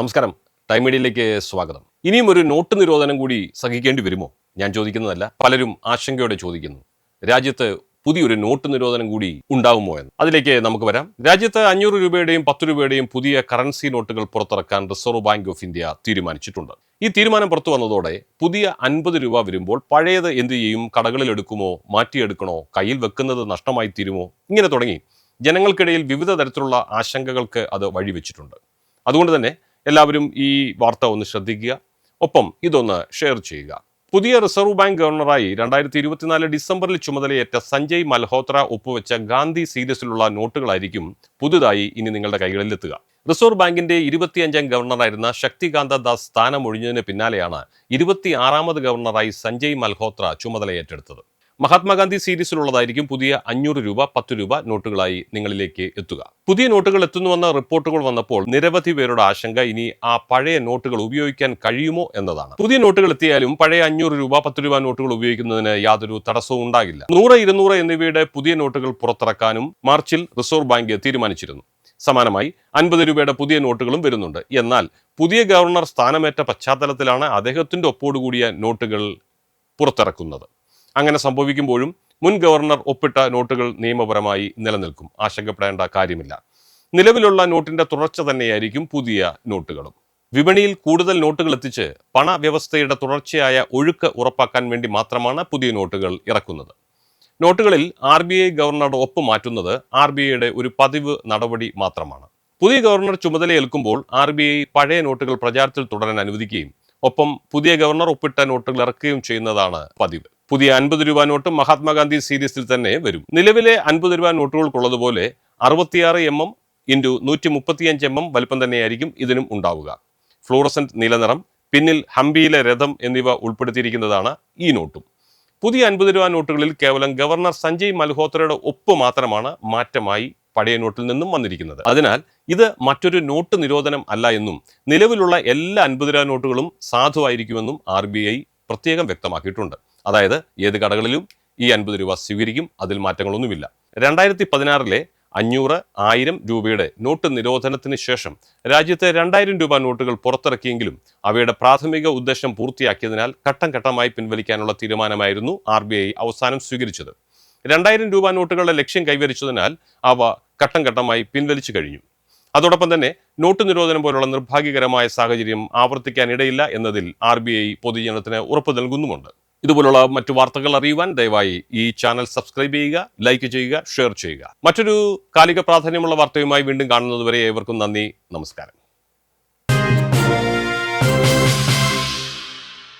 നമസ്കാരം. ടൈം മീഡിയയിലേക്ക് സ്വാഗതം. ഇനിയും ഒരു നോട്ട് നിരോധനം കൂടി സഹിക്കേണ്ടി വരുമോ? ഞാൻ ചോദിക്കുന്നതല്ല പലരും ആശങ്കയോടെ ചോദിക്കുന്നു. രാജ്യത്ത് പുതിയൊരു നോട്ട് നിരോധനം കൂടി ഉണ്ടാവുമോ എന്ന്. അതിലേക്ക് നമുക്ക് വരാം. രാജ്യത്ത് അഞ്ഞൂറ് രൂപയുടെയും പത്ത് രൂപയുടെയും പുതിയ കറൻസി നോട്ടുകൾ പുറത്തിറക്കാൻ റിസർവ് ബാങ്ക് ഓഫ് ഇന്ത്യ തീരുമാനിച്ചിട്ടുണ്ട്. ഈ തീരുമാനം പുറത്തു വന്നതോടെ പുതിയ അൻപത് രൂപ വരുമ്പോൾ പഴയത് എന്ത് ചെയ്യും? കടകളിൽ എടുക്കുമോ? മാറ്റിയെടുക്കണോ? കയ്യിൽ വെക്കുന്നത് നഷ്ടമായി തീരുമോ? ഇങ്ങനെ തുടങ്ങി. ജനങ്ങൾക്കിടയിൽ വിവിധ തരത്തിലുള്ള ആശങ്കകൾക്ക് അത് വഴിവെച്ചിട്ടുണ്ട്. അതുകൊണ്ട് തന്നെ എല്ലാവരും ഈ വാർത്ത ഒന്ന് ശ്രദ്ധിക്കുക. ഒപ്പം ഇതൊന്ന് ഷെയർ ചെയ്യുക. പുതിയ റിസർവ് ബാങ്ക് ഗവർണറായി രണ്ടായിരത്തി ഇരുപത്തിനാല് ഡിസംബറിൽ ചുമതലയേറ്റ സഞ്ജയ് മൽഹോത്ര ഒപ്പുവെച്ച ഗാന്ധി സീരീസിലുള്ള നോട്ടുകളായിരിക്കും പുതുതായി ഇനി നിങ്ങളുടെ കൈകളിലെത്തുക. റിസർവ് ബാങ്കിന്റെ ഇരുപത്തിയഞ്ചാം ഗവർണറായിരുന്ന ശക്തികാന്ത ദാസ് സ്ഥാനമൊഴിഞ്ഞതിന് പിന്നാലെയാണ് ഇരുപത്തി ആറാമത് ഗവർണറായി സഞ്ജയ് മൽഹോത്ര ചുമതല ഏറ്റെടുത്തത് മഹാത്മാഗാന്ധി സീരീസിലുള്ളതായിരിക്കും പുതിയ അഞ്ഞൂറ് രൂപ പത്ത് രൂപ നോട്ടുകളായി നിങ്ങളിലേക്ക് എത്തുക. പുതിയ നോട്ടുകൾ എത്തുന്നുവെന്ന റിപ്പോർട്ടുകൾ വന്നപ്പോൾ നിരവധി പേരുടെ ആശങ്ക ഇനി ആ പഴയ നോട്ടുകൾ ഉപയോഗിക്കാൻ കഴിയുമോ എന്നതാണ്. പുതിയ നോട്ടുകൾ എത്തിയാലും പഴയ അഞ്ഞൂറ് രൂപ പത്ത് രൂപ നോട്ടുകൾ ഉപയോഗിക്കുന്നതിന് യാതൊരു തടസ്സവും ഉണ്ടാകില്ല. നൂറ് ഇരുന്നൂറ് എന്നിവയുടെ പുതിയ നോട്ടുകൾ പുറത്തിറക്കാനും മാർച്ചിൽ റിസർവ് ബാങ്ക് തീരുമാനിച്ചിരുന്നു. സമാനമായി അൻപത് രൂപയുടെ പുതിയ നോട്ടുകളും വരുന്നുണ്ട്. എന്നാൽ പുതിയ ഗവർണർ സ്ഥാനമേറ്റ പശ്ചാത്തലത്തിലാണ് അദ്ദേഹത്തിന്റെ ഒപ്പോടുകൂടിയ നോട്ടുകൾ പുറത്തിറക്കുന്നത്. അങ്ങനെ സംഭവിക്കുമ്പോഴും മുൻ ഗവർണർ ഒപ്പിട്ട നോട്ടുകൾ നിയമപരമായി നിലനിൽക്കും. ആശങ്കപ്പെടേണ്ട കാര്യമില്ല. നിലവിലുള്ള നോട്ടിന്റെ തുടർച്ച തന്നെയായിരിക്കും പുതിയ നോട്ടുകളും. വിപണിയിൽ കൂടുതൽ നോട്ടുകൾ എത്തിച്ച് പണവ്യവസ്ഥയുടെ തുടർച്ചയായ ഒഴുക്ക് ഉറപ്പാക്കാൻ വേണ്ടി മാത്രമാണ് പുതിയ നോട്ടുകൾ ഇറക്കുന്നത്. നോട്ടുകളിൽ ആർ ബി ഐ ഗവർണറുടെ ഒപ്പ് മാറ്റുന്നത് ആർ ബി ഐയുടെ ഒരു പതിവ് നടപടി മാത്രമാണ്. പുതിയ ഗവർണർ ചുമതലയേൽക്കുമ്പോൾ ആർ ബി ഐ പഴയ നോട്ടുകൾ പ്രചാരത്തിൽ തുടരാൻ അനുവദിക്കുകയും ഒപ്പം പുതിയ ഗവർണർ ഒപ്പിട്ട നോട്ടുകൾ ഇറക്കുകയും ചെയ്യുന്നതാണ് പതിവ്. പുതിയ അൻപത് രൂപ നോട്ട് മഹാത്മാഗാന്ധി സീരീസിൽ തന്നെ വരും. നിലവിലെ അൻപത് രൂപ നോട്ടുകൾക്കുള്ളതുപോലെ അറുപത്തിയാറ് എം എം ഇന്റു നൂറ്റി മുപ്പത്തിയഞ്ച് എം എം വലിപ്പം തന്നെയായിരിക്കും ഇതിനും ഉണ്ടാവുക. ഫ്ലൂറസന്റ് നീലനിറം പിന്നിൽ ഹംപിയിലെ രഥം എന്നിവ ഉൾപ്പെടുത്തിയിരിക്കുന്നതാണ് ഈ നോട്ടും. പുതിയ അൻപത് രൂപ നോട്ടുകളിൽ കേവലം ഗവർണർ സഞ്ജയ് മൽഹോത്രയുടെ ഒപ്പ് മാത്രമാണ് മാറ്റമായി പഴയ നോട്ടിൽ നിന്നും വന്നിരിക്കുന്നത്. അതിനാൽ ഇത് മറ്റൊരു നോട്ട് നിരോധനം അല്ല എന്നും നിലവിലുള്ള എല്ലാ അൻപത് രൂപ നോട്ടുകളും സാധുവായിരിക്കുമെന്നും ആർ ബി ഐ പ്രത്യേകം വ്യക്തമാക്കിയിട്ടുണ്ട്. അതായത് ഏത് കടകളിലും ഈ അൻപത് രൂപ സ്വീകരിക്കും അതിൽ മാറ്റങ്ങളൊന്നുമില്ല. രണ്ടായിരത്തി പതിനാറിലെ അഞ്ഞൂറ് ആയിരം രൂപയുടെ നോട്ട് നിരോധനത്തിന് ശേഷം രാജ്യത്തെ രണ്ടായിരം രൂപ നോട്ടുകൾ പുറത്തിറക്കിയെങ്കിലും അവയുടെ പ്രാഥമിക ഉദ്ദേശം പൂർത്തിയാക്കിയതിനാൽ ഘട്ടം ഘട്ടമായി പിൻവലിക്കാനുള്ള തീരുമാനമായിരുന്നു ആർ അവസാനം സ്വീകരിച്ചത്. രണ്ടായിരം രൂപ നോട്ടുകളുടെ ലക്ഷ്യം കൈവരിച്ചതിനാൽ അവ ഘട്ടം ഘട്ടമായി പിൻവലിച്ചു കഴിഞ്ഞു. അതോടൊപ്പം തന്നെ നോട്ട് നിരോധനം പോലുള്ള നിർഭാഗ്യകരമായ സാഹചര്യം ആവർത്തിക്കാനിടയില്ല എന്നതിൽ ആർ ബി ഐ പൊതുജനത്തിന് ഉറപ്പ് നൽകുന്നുമുണ്ട്. ഇതുപോലുള്ള മറ്റു വാർത്തകൾ അറിയുവാൻ ദയവായി ഈ ചാനൽ സബ്സ്ക്രൈബ് ചെയ്യുക ലൈക്ക് ചെയ്യുക ഷെയർ ചെയ്യുക. മറ്റൊരു കാലിക പ്രാധാന്യമുള്ള വാർത്തയുമായി വീണ്ടും കാണുന്നതുവരെ ഏവർക്കും നന്ദി നമസ്കാരം.